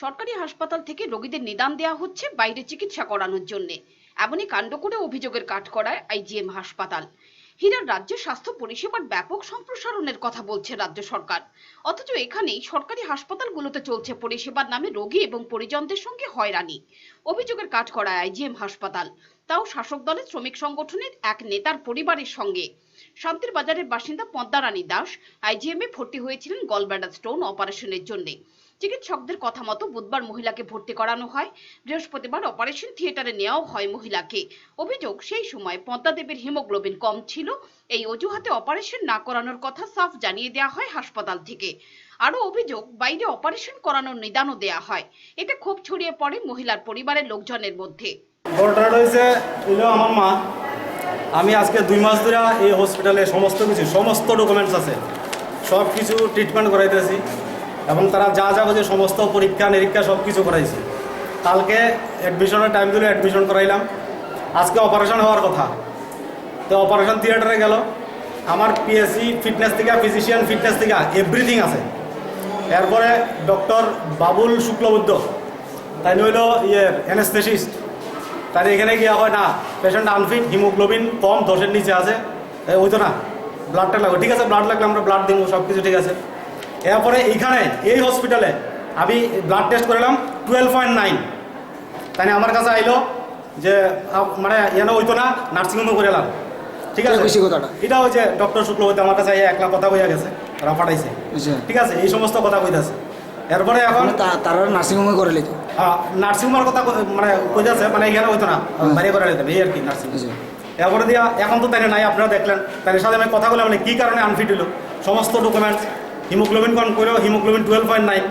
সরকারি হাসপাতাল থেকে রোগীদের নিদান দেওয়া হচ্ছে বাইরে চিকিৎসা করানোর জন্য। এমনই কাণ্ড করে অভিযোগের কাঠ করায় আইজিএম হাসপাতাল। হীরার রাজ্যে স্বাস্থ্য পরিষেবার ব্যাপক সম্প্রসারণের কথা বলছে রাজ্য সরকার। অথচ এখানেই সরকারি হাসপাতালগুলোতে চলছে পরিষেবার নামে রোগী এবং পরিজনদের সঙ্গে হয়রানি। অভিযোগের কাঠ করায় আইজিএম হাসপাতাল। তাও শাসক দলের শ্রমিক সংগঠনের এক নেতার পরিবারের সঙ্গে। শান্তির বাজারের বাসিন্দা পদ্মারানী দাস আইজিএমে ভর্তি হয়েছিলেন গলব্যাডার স্টোন অপারেশনের জন্য। চিকিৎসকদের কথা মতো বুধবার মহিলাকে ভর্তি করানো হয়। বৃহস্পতিবার অপারেশন থিয়েটারে নেওয়াও হয় মহিলাকে। অভিযোগ, সেই সময় পদ্মাদেবীর হিমোগ্লোবিন কম ছিল। এই অজুহাতে অপারেশন না করানোর কথা সাফ জানিয়ে দেওয়া হয় হাসপাতাল থেকে। আরও অভিযোগ, বাইরে অপারেশন করানোর নিদানও দেওয়া হয়। এতে ক্ষোভ ছড়িয়ে পড়ে মহিলার পরিবারের লোকজনের মধ্যে। আমার মা। আমি আজকে দুই মাস ধরে এই হসপিটালে সমস্ত কিছু, সমস্ত ডকুমেন্টস আছে। সব কিছু ট্রিটমেন্ট করাইতেছি। এবং তারা যা যা বলছে সমস্ত পরীক্ষা, নিরীক্ষা সব কিছু করাইছে। কালকে অ্যাডমিশনের টাইম দিলে অ্যাডমিশন করাইলাম। আজকে অপারেশন হওয়ার কথা। তো অপারেশন থিয়েটারে গেল। আমার পিএসসি ফিটনেস থেকে ফিজিশিয়ান ফিটনেস থেকে এভরিথিং আছে। এরপরে ডক্টর বাবুল শুক্লবুদ্ধ তাই হইল ইয়ে অ্যানেস্থেসিস্ট তার এখানে গিয়ে হয়, না পেশেন্ট আনফিট হিমোগ্লোবিন কম, দশের নিচে আছে। ওই তো না। ব্লাডটা লাগবে। ঠিক আছে ব্লাড লাগলে আমরা ব্লাড দিব সব কিছু ঠিক আছে। এরপরে এইখানে এই হসপিটালে আমি ব্লাড টেস্ট করলাম টুয়েলভ পয়েন্ট নাইন তাই আমার কাছে আইলো যে মানে এনে হইতো না নার্সিংহোমে করে এলাম ঠিক আছে? এটা হচ্ছে ডক্টর শুক্লবতী আমার কাছে একলা কথা কইয়া গেছে ওরা পাঠাইছে। ঠিক আছে? এই সমস্ত কথা কইতাছে। এরপরে এখন মানে তারা নার্সিংহোমে করে লিত নার্সিংহোমের কথা মানে কইতাছে মানে এখানে হইতো না বাইরে করে নিতে এই আর কি নার্সিং এরপরে দিয়া এখন তো তাই নাই আপনারা দেখলেন। তাই সাথে আমি কথা বলে মানে কী কারণে আনফিট হলো সমস্ত ডকুমেন্টস হিমোগ্লোবিন কন করে হিমোগ্লোবিন টুয়েলভ পয়েন্ট নাইন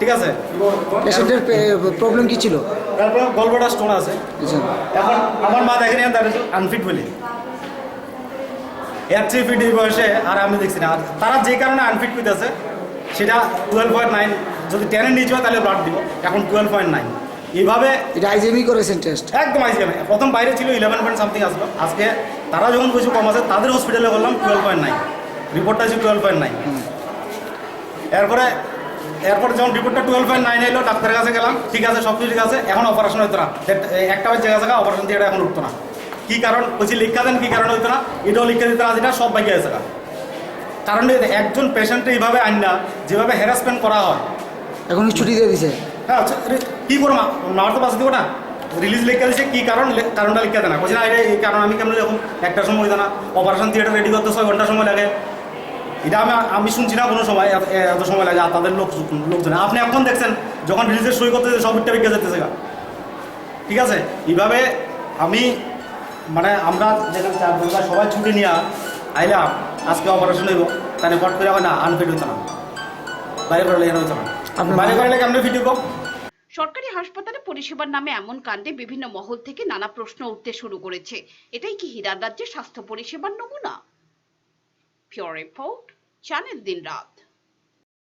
ঠিক আছে? পেশেন্টের প্রবলেম কি ছিল? তারপরে গলব্লাডার স্টোন আছে। আচ্ছা। এখন আমার মা দেখেনি দাঁড়িয়েছে আনফিট বলে। এর চেয়ে ফিট এই বয়সে আর আমি দেখছি না। আর তারা যে কারণে আনফিট করতেছে সেটা টুয়েলভ পয়েন্ট নাইন যদি টেনের নিচে হয় তাহলে ব্লাড দিব। এখন টুয়েলভ পয়েন্ট নাইন এইভাবে এটা আইজিএমই করেছেন টেস্ট একদম আইসিএমে প্রথম বাইরে ছিল ইলেভেন পয়েন্ট সামথিং আসলো। আজকে তারা যখন কিছু কম আছে তাদের হসপিটালে বললাম টুয়েলভ পয়েন্ট নাইন রিপোর্টটা আছে টুয়েলভ পয়েন্ট নাইন এরপরে এরপর যখন রিপোর্টটা টুয়েলভ পয়েন্ট নাইন এলো ডাক্তারের কাছে গেলাম ঠিক আছে সব কিছু ঠিক আছে এখন অপারেশন হতো না। একটা বাজে জায়গা জায়গা অপারেশন দিয়ে এখন উঠতো না। কী কারণ বলছি লিখা দেন কী কারণ হতো না? এটাও লিখে দিতে রাজি না সব বাইকে আছে না। কারণ একজন পেশেন্টে এইভাবে আইন না যেভাবে হ্যারাসমেন্ট করা হয়। এখন ছুটি দিয়ে দিছে? হ্যাঁ আচ্ছা, কি করব মার তো বাঁচতে দেবো না। রিলিজ লিখে দিচ্ছে কি কারণ কারণটা লিখে দেয় না। বলছি না এই কারণ আমি কেমন যখন একটার সময় হইতো না। অপারেশন থিয়েটার রেডি করতে ছয় ঘণ্টা সময় লাগে। এটা আমি আমি শুনছি না কোনো সময় এত- সময় লাগে আর তাদের লোক লোকজন। আপনি এখন দেখছেন যখন রিলিজের সই করতে সব একটা বিকে যেতেছে গা। ঠিক আছে? এইভাবে আমি মানে আমরা যেখানে চার সবাই ছুটি নিয়ে আইলাম আজকে অপারেশন হইব তাহলে ফট করে না আনফিট হইতো না। বাইরে এর হইতো না। বাইরে করলে কেমন ফিট হইব সরকারি হাসপাতালে পরিষেবার নামে এমন কাণ্ডে বিভিন্ন মহল থেকে নানা প্রশ্ন উঠতে শুরু করেছে। এটাই কি হীরার রাজ্যে স্বাস্থ্য পরিষেবার নমুনা? পিওর রিপোর্ট চ্যানেল দিন রাত